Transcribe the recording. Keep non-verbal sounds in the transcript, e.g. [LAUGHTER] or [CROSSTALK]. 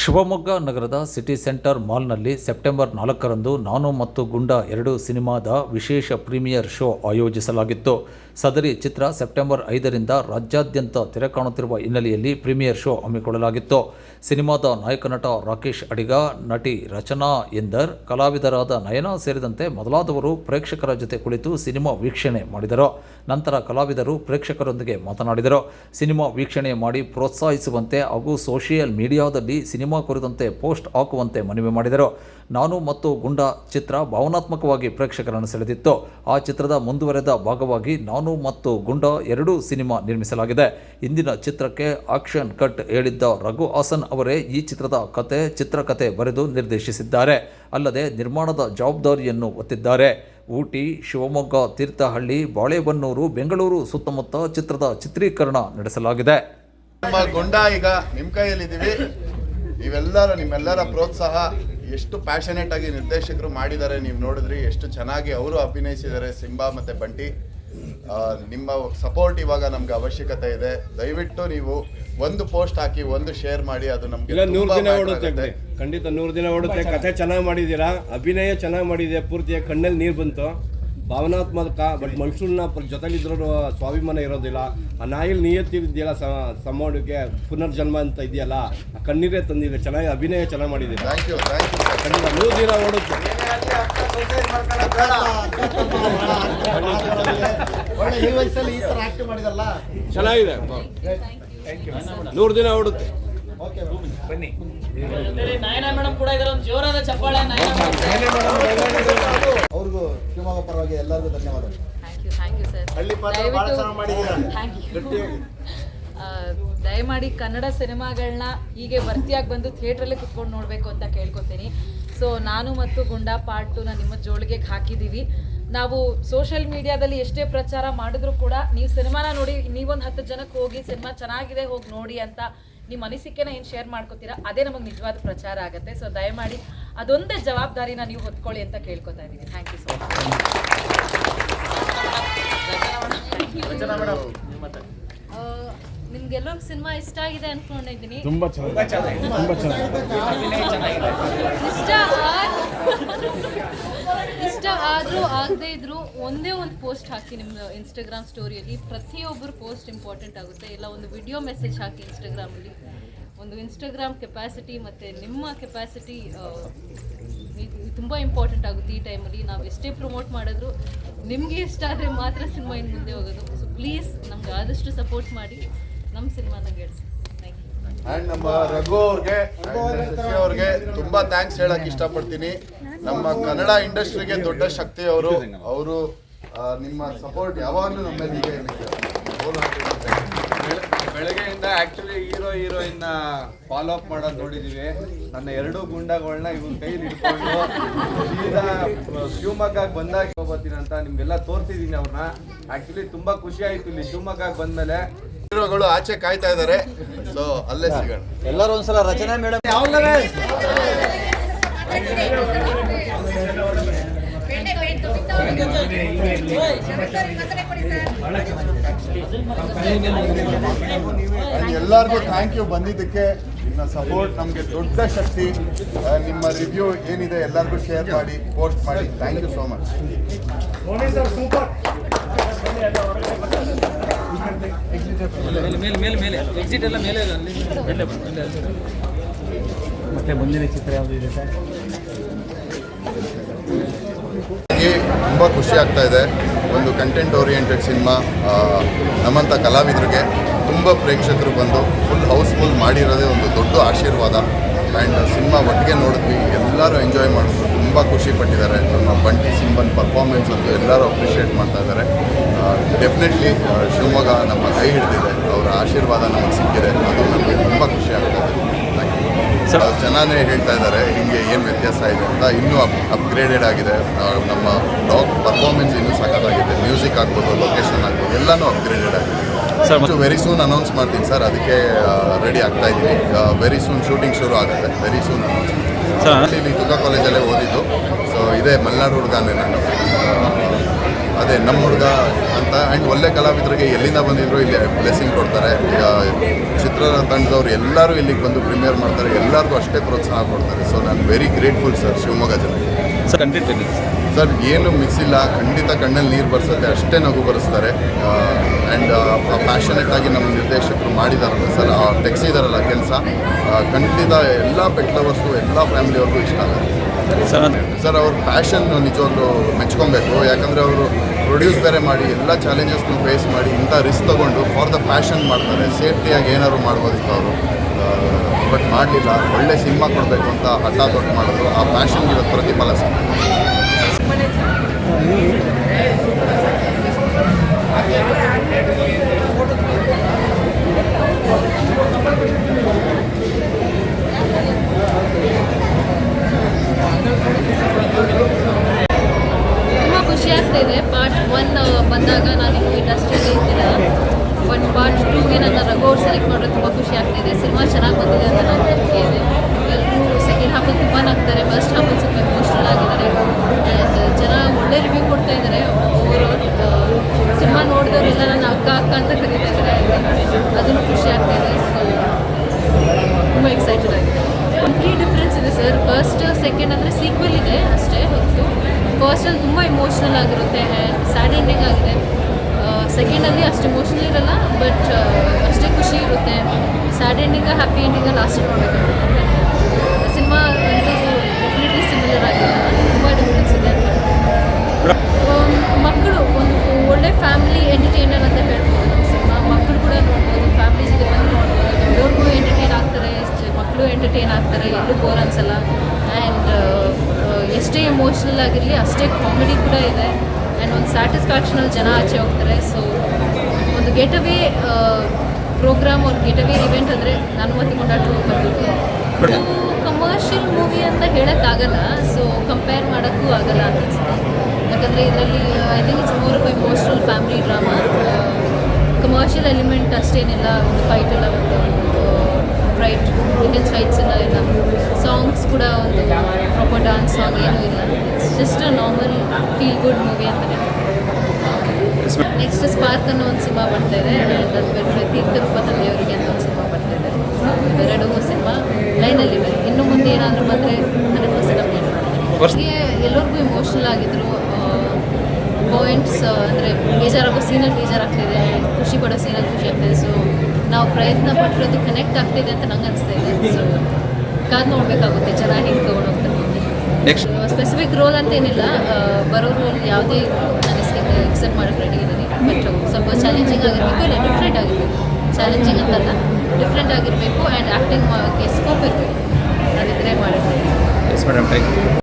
ಶಿವಮೊಗ್ಗ ನಗರದ city centre ಮಾಲ್ನಲ್ಲಿ September ನಾಲ್ಕರಂದು ನಾನು ಮತ್ತು ಗುಂಡ ಎರಡು ಸಿನಿಮಾದ ವಿಶೇಷ ಪ್ರೀಮಿಯರ್ ಶೋ ಆಯೋಜಿಸಲಾಗಿತ್ತು. ಸದರಿ ಚಿತ್ರ ಸೆಪ್ಟೆಂಬರ್ ಐದರಿಂದ ರಾಜ್ಯಾದ್ಯಂತ ತೆರೆ ಕಾಣುತ್ತಿರುವ ಹಿನ್ನೆಲೆಯಲ್ಲಿ ಪ್ರೀಮಿಯರ್ ಶೋ ಹಮ್ಮಿಕೊಳ್ಳಲಾಗಿತ್ತು. ಸಿನಿಮಾದ ನಾಯಕ ನಟ ರಾಕೇಶ್ ಅಡಿಗ, ನಟಿ ರಚನಾ ಎಂದರ್, ಕಲಾವಿದರಾದ ನಯನ ಸೇರಿದಂತೆ ಮೊದಲಾದವರು ಪ್ರೇಕ್ಷಕರ ಜೊತೆ ಕುಳಿತು ಸಿನಿಮಾ ವೀಕ್ಷಣೆ ಮಾಡಿದರು. ನಂತರ ಕಲಾವಿದರು ಪ್ರೇಕ್ಷಕರೊಂದಿಗೆ ಮಾತನಾಡಿದರು. ಸಿನಿಮಾ ವೀಕ್ಷಣೆ ಮಾಡಿ ಪ್ರೋತ್ಸಾಹಿಸುವಂತೆ ಹಾಗೂ ಸೋಷಿಯಲ್ ಮೀಡಿಯಾದಲ್ಲಿ ಸಿನಿಮಾ ಕುರಿತಂತೆ ಪೋಸ್ಟ್ ಹಾಕುವಂತೆ ಮನವಿ ಮಾಡಿದರು. ನಾನು ಮತ್ತು ಗುಂಡ ಚಿತ್ರ ಭಾವನಾತ್ಮಕವಾಗಿ ಪ್ರೇಕ್ಷಕರನ್ನು ಸೆಳೆದಿತ್ತು. ಆ ಚಿತ್ರದ ಮುಂದುವರೆದ ಭಾಗವಾಗಿ ನಾನು ಮತ್ತು ಗುಂಡ ಎರಡೂ ಸಿನಿಮಾ ನಿರ್ಮಿಸಲಾಗಿದೆ. ಇಂದಿನ ಚಿತ್ರಕ್ಕೆ ಆಕ್ಷನ್ ಕಟ್ ಹೇಳಿದ್ದ ರಘು ಹಾಸನ್ ಅವರೇ ಈ ಚಿತ್ರದ ಕತೆ, ಚಿತ್ರಕತೆ ಬರೆದು ನಿರ್ದೇಶಿಸಿದ್ದಾರೆ. ಅಲ್ಲದೆ ನಿರ್ಮಾಣದ ಜವಾಬ್ದಾರಿಯನ್ನು ಹೊತ್ತಿದ್ದಾರೆ ಊಟಿ, ಶಿವಮೊಗ್ಗ, ತೀರ್ಥಹಳ್ಳಿ ಬಾಳೆಬನ್ನೂರು ಬೆಂಗಳೂರು ಸುತ್ತಮುತ್ತ ಚಿತ್ರದ ಚಿತ್ರೀಕರಣ ನಡೆಸಲಾಗಿದೆ. ನಮ್ಮ ಗುಂಡ ಈಗ ನಿಮ್ ಕೈಯಲ್ಲಿದ್ದೀವಿ. ನೀವೆಲ್ಲರ ನಿಮ್ಮೆಲ್ಲರ ಪ್ರೋತ್ಸಾಹ ಎಷ್ಟು ಪ್ಯಾಷನೇಟ್ ಆಗಿ ನಿರ್ದೇಶಕರು ಮಾಡಿದ್ದಾರೆ ನೀವು ನೋಡಿದ್ರಿ ಎಷ್ಟು ಚೆನ್ನಾಗಿ ಅವರು ಅಭಿನಯಿಸಿದ್ದಾರೆ ಸಿಂಬಾ ಮತ್ತೆ ಬಂಟಿ. ನಿಮ್ಮ ಸಪೋರ್ಟ್ ಇವಾಗ ನಮ್ಗೆ ಅವಶ್ಯಕತೆ ಇದೆ. ದಯವಿಟ್ಟು ನೀವು ಒಂದು ಪೋಸ್ಟ್ ಹಾಕಿ ಒಂದು ಶೇರ್ ಮಾಡಿ ಅದು ನಮ್ಗೆ ನೂರು ದಿನ ಓಡುತ್ತೆ ಖಂಡಿತ ನೂರು ದಿನ ಓಡುತ್ತೆ ಕಥೆ ಚೆನ್ನಾಗಿ ಮಾಡಿದ್ದೀರಾ? ಅಭಿನಯ ಚೆನ್ನಾಗಿ ಮಾಡಿದೆ ಪೂರ್ತಿಯಾಗಿ ಕಣ್ಣಲ್ಲಿ ನೀರು ಬಂತು. ಭಾವನಾತ್ಮಕ ಬಟ್ ಮನುಷ್ಯರನ್ನ ಜೊತೆಲಿದ್ರು ಸ್ವಾಭಿಮಾನ ಇರೋದಿಲ್ಲ. ಆ ನಾಯಿಲ್ ನಿಯತ್ತಿದೆಯಲ್ಲ ಸಮಾಡಕ್ಕೆ ಪುನರ್ಜನ್ಮ ಅಂತ ಇದೆಯಲ್ಲ ಆ ಕಣ್ಣೀರೇ ತಂದಿದೆ. ಚೆನ್ನಾಗಿ ಅಭಿನಯ ಚೆನ್ನಾಗಿ ಮಾಡಿದೆ ಥ್ಯಾಂಕ್ ಯು ಥ್ಯಾಂಕ್ ಯು ಖಂಡಿತ ನೂರು ದಿನ ಓಡುತ್ತೆ. ಒಳ್ಳೆ ಈ ವಯಸ್ಸಲ್ಲಿ ಈ ತರ ಆಕ್ಟ್ ಮಾಡಿದಲ್ಲ? ಚೆನ್ನಾಗಿದೆ. ನೂರು ದಿನ ಓಡುತ್ತೆ. ನಯನ ಮೇಡಮ್ ಕೂಡ ಇದಾರೆ ಒಂದು ಜೋರಾದ ಚಪ್ಪಾಳೆ ನಯನ ಅವ್ರಿಗೂ ಶಿವಮೊಗ್ಗ ಪರವಾಗಿ ಎಲ್ಲರಿಗೂ ಧನ್ಯವಾದಗಳು. Thank you thank you sir ಹಳ್ಳಿ ಪಾತ್ರ ಭಾಳ ಚೆನ್ನಾಗಿ ಮಾಡಿದ್ದೀರಾ? [LAUGHS] ಥ್ಯಾಂಕ್ ಯು ದಯಮಾಡಿ ಕನ್ನಡ ಸಿನಿಮಾಗಳನ್ನ ಹೀಗೆ ಭರ್ತಿಯಾಗಿ ಬಂದು ಥಿಯೇಟ್ರಲ್ಲೇ ಕುತ್ಕೊಂಡು ನೋಡಬೇಕು ಅಂತ ಕೇಳ್ಕೊತೀನಿ. ಸೊ ನಾನು ಮತ್ತು ಗುಂಡಾ ಪಾರ್ಟ್ ನಾನು ನಿಮ್ಮ ಜೋಳಿಗೆಗೆ ಹಾಕಿದ್ದೀವಿ. ನಾವು ಸೋಷಿಯಲ್ ಮೀಡಿಯಾದಲ್ಲಿ ಎಷ್ಟೇ ಪ್ರಚಾರ ಮಾಡಿದ್ರು ಕೂಡ ನೀವು ಸಿನಿಮಾನ ನೋಡಿ ನೀವೊಂದು ಹತ್ತು ಜನಕ್ಕೆ ಹೋಗಿ ಸಿನಿಮಾ ಚೆನ್ನಾಗಿದೆ ಹೋಗಿ ನೋಡಿ ಅಂತ ನಿಮ್ಮ ಅನಿಸಿಕೆನ ಏನು ಶೇರ್ ಮಾಡ್ಕೋತೀರಾ ಅದೇ ನಮಗೆ ನಿಜವಾದ ಪ್ರಚಾರ ಆಗುತ್ತೆ. ಸೊ ದಯಮಾಡಿ ಅದೊಂದೇ ಜವಾಬ್ದಾರಿನ ನೀವು ಹೊತ್ಕೊಳ್ಳಿ ಅಂತ ಕೇಳ್ಕೊತಾ ಇದ್ದೀನಿ. ಥ್ಯಾಂಕ್ ಯು ಸೊ ಮಚ್ ನಿಮ್ಗೆಲ್ಲರಿಗೂ ಸಿನಿಮಾ ಇಷ್ಟ ಆಗಿದೆ ಅನ್ಕೊಂಡಿದ್ದೀನಿ. ತುಂಬಾ ಚೆನ್ನಾಗಿ ತುಂಬಾ ಚೆನ್ನಾಗಿ ಇಷ್ಟ ಆಗದೆ ಇದ್ರು ಒಂದೇ ಒಂದು ಪೋಸ್ಟ್ ಹಾಕಿ ನಿಮ್ಮ ಇನ್ಸ್ಟಾಗ್ರಾಮ್ ಸ್ಟೋರಿಯಲ್ಲಿ ಪ್ರತಿಯೊಬ್ಬರು ಪೋಸ್ಟ್ ಇಂಪಾರ್ಟೆಂಟ್ ಆಗುತ್ತೆ. ಇಲ್ಲ, ಒಂದು ವಿಡಿಯೋ ಮೆಸೇಜ್ ಹಾಕಿ ಇನ್ಸ್ಟಾಗ್ರಾಮಲ್ಲಿ ಒಂದು ಇನ್ಸ್ಟಾಗ್ರಾಮ್ ಕೆಪಾಸಿಟಿ ಮತ್ತು ನಿಮ್ಮ ಕೆಪಾಸಿಟಿ ತುಂಬ ಇಂಪಾರ್ಟೆಂಟ್ ಆಗುತ್ತೆ ಈ ಟೈಮಲ್ಲಿ ನಾವು ಎಷ್ಟೇ ಪ್ರಮೋಟ್ ಮಾಡಿದ್ರು ನಿಮಗೆ ಇಷ್ಟ ಆದರೆ ಮಾತ್ರ ಸಿನಿಮಾ ಇನ್ನು ಮುಂದೆ ಹೋಗೋದು. ಸೊ ಪ್ಲೀಸ್ ನಮ್ಗೆ ಆದಷ್ಟು ಸಪೋರ್ಟ್ ಮಾಡಿ. ನಮ್ಮ ಸಿನಿಮಾನ ಗೆಲ್ಸಿ ಅಂಡ್ ನಮ್ಮ ರಘು ಅವ್ರಿಗೆ ಅವ್ರಿಗೆ ತುಂಬಾ ಥ್ಯಾಂಕ್ಸ್ ಹೇಳಕ್ ಇಷ್ಟಪಡ್ತೀನಿ. ನಮ್ಮ ಕನ್ನಡ ಇಂಡಸ್ಟ್ರಿಗೆ ದೊಡ್ಡ ಶಕ್ತಿ ಅವರು. ಅವರು ನಿಮ್ಮ ಸಪೋರ್ಟ್ ಯಾವಾಗಲೂ ನಮ್ಮ ಮೇಲೆ ಹೀಗೆ ಇರುತ್ತೆ. wholehearted thank you. ಬೆಳಗ್ಗೆಯಿಂದ actually hero heroine follow up ಮಾಡೋದು ನೋಡಿದೀವಿ. ನನ್ನ ಎರಡು ಗುಂಡಗಳನ್ನ ಇವ್ರ ಕೈಲಿ ಇಟ್ಕೊಂಡು ಸೀದಾ ಶಿವಮೊಗ್ಗಕ್ಕೆ ಬಂದಾಗ ಹೋಗ್ಬತ್ತೀನಿ ಅಂತ ನಿಮ್ಗೆಲ್ಲ ತೋರ್ಸಿದೀನಿ ಅವ್ರನ್ನ ಆಕ್ಚುಲಿ ತುಂಬಾ ಖುಷಿ ಆಯ್ತು ಇಲ್ಲಿ ಶಿವಮೊಗ್ಗಕ್ಕೆ ಬಂದ್ಮೇಲೆ. ಹೀರೋಗಳು ಆಚೆ ಕಾಯ್ತಾ ಇದ್ದಾರೆ ಸೊ ಅಲ್ಲೇ ಸಿಗೋಣ. ಎಲ್ಲರೂ ಒಂದ್ಸಲ ರಚನಾ ಮೇಡಮ್. ಎಲ್ಲಾರ್ಗು ಎಲ್ಲರಿಗೂ ಥ್ಯಾಂಕ್ ಯು ಬಂದಿದ್ದಕ್ಕೆ ನಿಮ್ಮ ಸಪೋರ್ಟ್ ನಮಗೆ ದೊಡ್ಡ ಶಕ್ತಿ. ನಿಮ್ಮ ರಿವ್ಯೂ ಏನಿದೆ ಎಲ್ಲರಿಗೂ ಶೇರ್ ಮಾಡಿ ಪೋಸ್ಟ್ ಮಾಡಿ. ಥ್ಯಾಂಕ್ ಯು ಸೋ ಮಚ್ ಮೇಲೆ ಮುಂದಿನ ಚಿತ್ರ ಯಾವುದು ಇದೆ ಸರ್ ತುಂಬ ಖುಷಿ ಆಗ್ತಾ ಇದೆ. ಒಂದು ಕಂಟೆಂಟ್ ಓರಿಯೆಂಟೆಡ್ ಸಿನಿಮಾ ನಮ್ಮಂಥ ಕಲಾವಿದರಿಗೆ ತುಂಬ ಪ್ರೇಕ್ಷಕರು ಬಂದು ಫುಲ್ ಹೌಸ್ಫುಲ್ ಮಾಡಿರೋದೇ ಒಂದು ದೊಡ್ಡ ಆಶೀರ್ವಾದ. ಆ್ಯಂಡ್ ಸಿನಿಮಾ ಒಟ್ಟಿಗೆ ನೋಡಿದ್ವಿ ಎಲ್ಲರೂ ಎಂಜಾಯ್ ಮಾಡಿದ್ರು ತುಂಬ ಖುಷಿ ಪಟ್ಟಿದ್ದಾರೆ. ನಮ್ಮ ಬಂಟಿ ಸಿಂಬನ್ ಪರ್ಫಾರ್ಮೆನ್ಸ್ ಅಂತೂ ಎಲ್ಲರೂ ಅಪ್ರಿಷಿಯೇಟ್ ಮಾಡ್ತಾ ಇದ್ದಾರೆ. ಡೆಫಿನೆಟ್ಲಿ ಶಿವಮೊಗ್ಗ ನಮ್ಮ ಕೈ ಹಿಡಿದಿದೆ. ಅವರ ಆಶೀರ್ವಾದ ನಮಗೆ ಸಿಕ್ಕಿದೆ. ಅದು ನಮಗೆ ತುಂಬ ಖುಷಿ ಆಗ್ತಾ ಇದೆ. Thank you. ಚೆನ್ನಾಗೇ ಹೇಳ್ತಾ ಇದ್ದಾರೆ. ಹಿಂಗೆ ಏನು ವ್ಯತ್ಯಾಸ ಇದೆ ಅಂತ ಇನ್ನೂ ಅಪ್ ಅಪ್ಗ್ರೇಡೆಡ್ ಆಗಿದೆ. ನಮ್ಮ ಡಾಗ್ ಪರ್ಫಾರ್ಮೆನ್ಸ್ ಇನ್ನೂ ಸಖತ್ತಾಗಿದೆ. ಮ್ಯೂಸಿಕ್ ಆಗ್ಬೋದು ಲೊಕೇಶನ್ ಆಗ್ಬೋದು ಎಲ್ಲನೂ ಅಪ್ಗ್ರೇಡೆಡ್ ಆಗಿದೆ. ಸರ್ ವೆರಿ ಸೂನ್ ಅನೌನ್ಸ್ ಮಾಡ್ತೀನಿ ಸರ್ ಅದಕ್ಕೆ ರೆಡಿ ಆಗ್ತಾ ಇದ್ದೀನಿ. ವೆರಿ ಸೂನ್ ಶೂಟಿಂಗ್ ಶುರು ಆಗುತ್ತೆ. ವೆರಿ ಸೂನ್ ಅನೌನ್ಸ್ ಇಲ್ಲಿ ತುಕ ಕಾಲೇಜಲ್ಲೇ ಓದಿದ್ದು. ಸೊ ಇದೇ ಮಲೆನಾಡು ಹುಡುಗನೇ ನಾನು ಅದೇ ನಮ್ಮ ಹುಡುಗ ಅಂತ. ಆ್ಯಂಡ್ ಒಳ್ಳೆ ಕಲಾವಿದರಿಗೆ ಎಲ್ಲಿಂದ ಬಂದಿದ್ರು ಇಲ್ಲಿ ಬ್ಲೆಸ್ಸಿಂಗ್ ಕೊಡ್ತಾರೆ. ಈಗ ಚಿತ್ರ ತಂಡದವ್ರು ಎಲ್ಲರೂ ಇಲ್ಲಿಗೆ ಬಂದು ಪ್ರಿಮಿಯರ್ ಮಾಡ್ತಾರೆ. ಎಲ್ಲರಿಗೂ ಅಷ್ಟೇ ಪ್ರೋತ್ಸಾಹ ಕೊಡ್ತಾರೆ. ಸೊ ನಾನು ವೆರಿ ಗ್ರೇಟ್ಫುಲ್ ಸರ್ ಶಿವಮೊಗ್ಗ ಜನಕ್ಕೆ ಸರ್ ಖಂಡಿತ ಸರ್ ಏನು ಮಿಕ್ಸ್ ಇಲ್ಲ. ಖಂಡಿತ ಕಣ್ಣಲ್ಲಿ ನೀರು ಬರ್ಸುತ್ತೆ. ಅಷ್ಟೇ ನಗು ಬರೆಸ್ತಾರೆ. ಆ್ಯಂಡ್ ಪ್ಯಾಷನೇಟ್ ಆಗಿ ನಮ್ಮ ನಿರ್ದೇಶಕರು ಮಾಡಿದಾರಲ್ಲ ಸರ್ ತೆಗ್ಸಿದಾರಲ್ಲ ಕೆಲಸ. ಖಂಡಿತ ಎಲ್ಲ ಪೆಟ್ ಲವರ್ಸ್ಗೂ ಎಲ್ಲ ಫ್ಯಾಮಿಲಿಯವ್ರಿಗೂ ಇಷ್ಟ ಆಗುತ್ತೆ. ಸರ್ ಸರ್ ಅವ್ರ ಪ್ಯಾಷನ್ ನಿಜವಾಗ್ಲೂ ಮೆಚ್ಕೊಬೇಕು. ಯಾಕಂದರೆ ಅವರು ಪ್ರೊಡ್ಯೂಸ್ ಬೇರೆ ಮಾಡಿ, ಎಲ್ಲ ಚಾಲೆಂಜಸ್ನ ಫೇಸ್ ಮಾಡಿ, ಇಂಥ ರಿಸ್ಕ್ ತೊಗೊಂಡು ಫಾರ್ ದ ಪ್ಯಾಷನ್ ಮಾಡ್ತಾರೆ. ಸೇಫ್ಟಿಯಾಗಿ ಏನಾದ್ರು ಮಾಡ್ಬೋದಿತ್ತು ಅವರು ಬಟ್ ಮಾಡಲಿಲ್ಲ. ಒಳ್ಳೆ ಸಿನಿಮಾ ಕೊಡಬೇಕು ಅಂತ ಹಠ ದೊಡ್ಡ ಮಾಡಿದ್ರು. ಆ ಇವತ್ತು ಪ್ರತಿಫಲ ಸಿಗ್ತದೆ ತುಂಬ ಖುಷಿ ಆಗ್ತಾ ಇದೆ ಪಾರ್ಟ್ ಒನ್ ಬಂದಾಗ ನಾನು ಇಂಡಸ್ಟ್ರಿಯಲ್ಲಿ ಇದ್ದಿಲ್ಲ ಬಟ್ ಪಾರ್ಟ್ ಟೂಗೆ ನನ್ನ ರಘೋರ್ ಸೆಲೆಕ್ಟ್ ಮಾಡೋದು ತುಂಬ ಖುಷಿ ಆಗ್ತಾ ಇದೆ ಸಿನಿಮಾ ಚೆನ್ನಾಗಿ ಬಂದಿದೆ ಅಂತ ನಾನು ನಂಬಿಕೆ ಇದೆ ಎಲ್ಲರೂ ಸೆಕೆಂಡ್ ಹಾಫಲ್ಲಿ ತುಂಬ ನಗ್ತಾರೆ ಫಸ್ಟ್ ಹಾಫಲ್ಲಿ ಸ್ವಲ್ಪ ಇಮೋಷ್ನಲ್ ಆಗಿದ್ದಾರೆ And ಜನ ಒಳ್ಳೆ ರಿವ್ಯೂ ಕೊಡ್ತಾ ಇದ್ದಾರೆ. ಸಿನಿಮಾ ನೋಡಿದವರೆಲ್ಲ ನನ್ನ ಅಕ್ಕ ಅಕ್ಕ ಅಂತ ಕರೀತಾ ಇದ್ದಾರೆ ಅದನ್ನು ಖುಷಿ ಆಗ್ತಾ ಇದೆ. ಸೊ ತುಂಬ ಎಕ್ಸೈಟೆಡ್ ಆಗಿದೆ. ಕಂಪ್ಲೀಟ್ ಡಿಫ್ರೆನ್ಸ್ ಇದೆ ಸರ್. ಫಸ್ಟ್ ಸೆಕೆಂಡ್ ಅಂದರೆ ಸೀಕ್ವೆಲ್ ಇದೆ ಅಷ್ಟೇ. ಹೊತ್ತು ಫಸ್ಟಲ್ಲಿ ತುಂಬ ಇಮೋಷ್ನಲ್ ಆಗಿರುತ್ತೆ. ಸ್ಯಾಡ್ ಎಂಡಿಂಗ್ ಆಗಿದೆ. ಸೆಕೆಂಡಲ್ಲಿ ಅಷ್ಟು ಇಮೋಷ್ನಲ್ ಇರಲ್ಲ ಬಟ್ ಅಷ್ಟೇ ಖುಷಿ ಇರುತ್ತೆ. ಸ್ಯಾಡ್ ಎಂಡಿಂಗ ಹ್ಯಾಪಿ ಎಂಡಿಂಗ ಲಾಸ್ಟ್ ನೋಡಬೇಕು ಸಿನಿಮಾ ಆಗ್ತಾರೆ, ಎಲ್ಲೂ ಬೋರ್ ಅನ್ಸಲ್ಲ. ಆ್ಯಂಡ್ ಎಷ್ಟೇ ಎಮೋಷ್ನಲ್ ಆಗಿರಲಿ, ಅಷ್ಟೇ ಕಾಮಿಡಿ ಕೂಡ ಇದೆ. ಆ್ಯಂಡ್ ಒಂದು ಸ್ಯಾಟಿಸ್ಫ್ಯಾಕ್ಷನಲ್ಲಿ ಜನ ಆಚೆ ಹೋಗ್ತಾರೆ. ಸೊ ಒಂದು ಗೆಟ್ ಅವೇ ಪ್ರೋಗ್ರಾಮ್ ಒಂದು ಗೆಟ್ ಅವೇ ಇವೆಂಟ್ ಅಂದರೆ ನಾನು ಮತ್ತೆ ಕೊಂಡಾಡ್ಕೊಂಡು ಹೋಗ್ಬರ್ಬೇಕು. ಕಮರ್ಷಿಯಲ್ ಮೂವಿ ಅಂತ ಹೇಳೋಕ್ಕಾಗಲ್ಲ. ಸೊ ಕಂಪೇರ್ ಮಾಡೋಕ್ಕೂ ಆಗಲ್ಲ ಅಂತ ಅನ್ಸುತ್ತೆ. ಯಾಕಂದರೆ ಇದರಲ್ಲಿ I think it's more of emotional family drama commercial element ಅಷ್ಟೇನಿಲ್ಲ, ಒಂದು ಫೈಟ್ ಎಲ್ಲ ಒಂದು ಫೈಟ್ ಇಂಡಿಯನ್ ಸೈಟ್ಸ್ ಎಲ್ಲ ಇಲ್ಲ ಸಾಂಗ್ಸ್ ಕೂಡ ಒಂದು ಪ್ರಾಪರ್ ಡಾನ್ಸ್ ಸಾಂಗ್ ಏನೂ ಇಲ್ಲ. It's just a normal feel good movie ಅಂತಲೇ ನೆಕ್ಸ್ಟ್ ಸ್ಪಾರ್ಕ್ ಅನ್ನೋ ಒಂದು ಸಿನಿಮಾ ಬರ್ತಾ ಇದೆ. ಬಿಟ್ಟರೆ ತೀರ್ಥರೂಪ ತಂದೆಯವರಿಗೆ ಅಂತ ಒಂದು ಸಿನಿಮಾ ಬರ್ತಾ ಇದೆ. ಇವೆರಡೂ ಸಿನಿಮಾ ಲೈನಲ್ಲಿವೆ ಇನ್ನು ಮುಂದೆ ಏನಾದರೂ ಬಂದರೆ ಹಂಡ್ರೆಡ್ ಪರ್ಸೆಂಟ್ ಎಲ್ಲರಿಗೂ ಇಮೋಷ್ನಲ್ ಆಗಿದ್ರು ಪಾಯಿಂಟ್ಸ್ ಅಂದರೆ ಬೇಜಾರಾಗೋ ಸೀನಲ್ಲಿ ಬೇಜಾರಾಗ್ತಿದೆ, ಖುಷಿ ಪಡೋ ಸೀನಲ್ಲಿ ಖುಷಿ ಆಗ್ತಿದೆ. ಸೊ ನಾವು ಪ್ರಯತ್ನ ಪಟ್ಟಿರೋದು ಕನೆಕ್ಟ್ ಆಗ್ತಿದೆ ಅಂತ ನಂಗೆ ಅನಿಸ್ತಾ ಇದೆ. ಸೊ ಕಾದು ನೋಡಬೇಕಾಗುತ್ತೆ ಜನ ಹೆಂಗೆ ತೊಗೊಂಡು ಹೋಗ್ತಾರೆ ಸ್ಪೆಸಿಫಿಕ್ ರೋಲ್ ಅಂತ ಏನಿಲ್ಲ ಬರೋ ರೋಲ್ ಯಾವುದೇ ಇದ್ರೂ ನಾನು ಎಕ್ಸೆಪ್ಟ್ ಮಾಡೋಕ್ಕೆ ರೆಡಿ ಇದ್ದೀನಿ. ಬಟ್ ಸ್ವಲ್ಪ ಚಾಲೆಂಜಿಂಗ್ ಆಗಿರಬೇಕು ಇಲ್ಲ ಡಿಫ್ರೆಂಟ್ ಆಗಿರಬೇಕು. ಚಾಲೆಂಜಿಂಗ್ ಅಂತಲ್ಲ ಡಿಫ್ರೆಂಟ್ ಆಗಿರಬೇಕು ಆ್ಯಂಡ್ ಆ್ಯಕ್ಟಿಂಗ್ ಸ್ಕೋಪ್ ಇರಬೇಕು. ಅದಿದ್ರೆ ಮಾಡಿರ್ತೀನಿ